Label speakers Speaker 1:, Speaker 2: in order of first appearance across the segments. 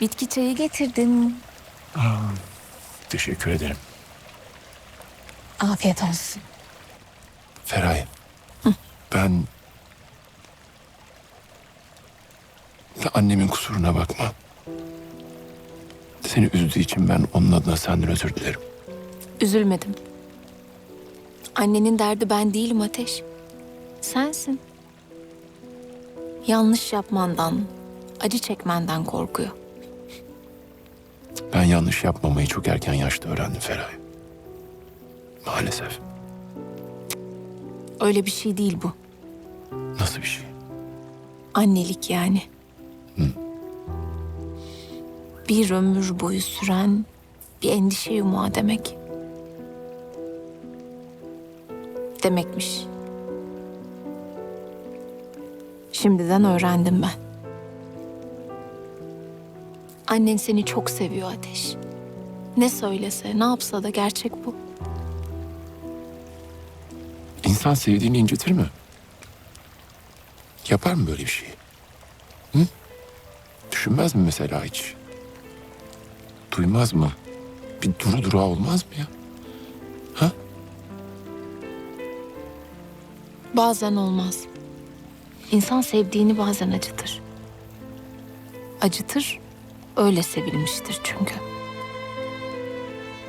Speaker 1: Bitki çayı getirdim.
Speaker 2: Teşekkür ederim.
Speaker 1: Afiyet olsun.
Speaker 2: Feraye. Ben... Annemin kusuruna bakma. Seni üzdüğü için ben onun adına senden özür dilerim.
Speaker 1: Üzülmedim. Annenin derdi ben değilim Ateş. Sensin. Yanlış yapmandan, acı çekmenden korkuyor.
Speaker 2: Ben yanlış yapmamayı çok erken yaşta öğrendim Feraye. Maalesef.
Speaker 1: Öyle bir şey değil bu.
Speaker 2: Nasıl bir şey?
Speaker 1: Annelik yani. Bir ömür boyu süren bir endişe yumağı demek. Demekmiş. Şimdiden öğrendim ben. Annen seni çok seviyor Ateş. Ne söylese, ne yapsa da gerçek bu.
Speaker 2: İnsan sevdiğini incitir mi? Yapar mı böyle bir şeyi? Hı? Düşünmez mi mesela hiç? Duymaz mı? Bir duru durağı olmaz mı ya? Ha?
Speaker 1: Bazen olmaz. İnsan sevdiğini bazen acıtır. Acıtır, öyle sevilmiştir çünkü.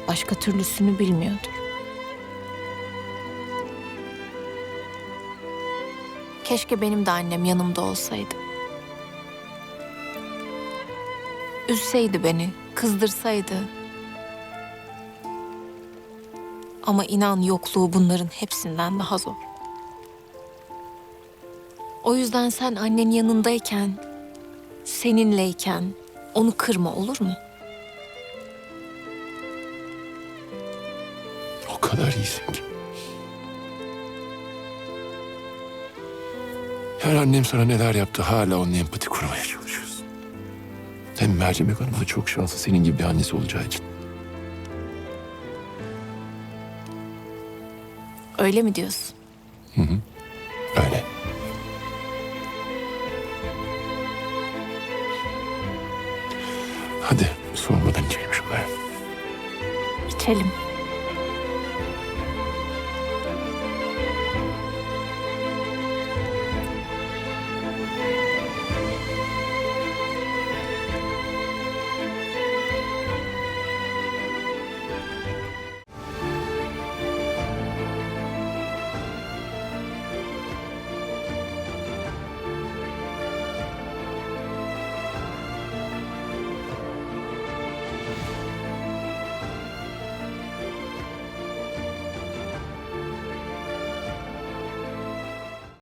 Speaker 1: Başka türlüsünü bilmiyordur. Keşke benim de annem yanımda olsaydı. Üzseydi beni, kızdırsaydı. Ama inan yokluğu bunların hepsinden daha zor. O yüzden sen annen yanındayken, seninleyken onu kırma olur mu?
Speaker 2: O kadar iyisin ki. Her annem sana neler yaptı hala onun empati kurmaya çalışıyorsun. Hem Mercimek Hanım da çok şanslı senin gibi bir annesi olacağı için.
Speaker 1: Öyle mi diyorsun?
Speaker 2: Öyle. Hadi soğumadan içelim şunları.
Speaker 1: İçelim.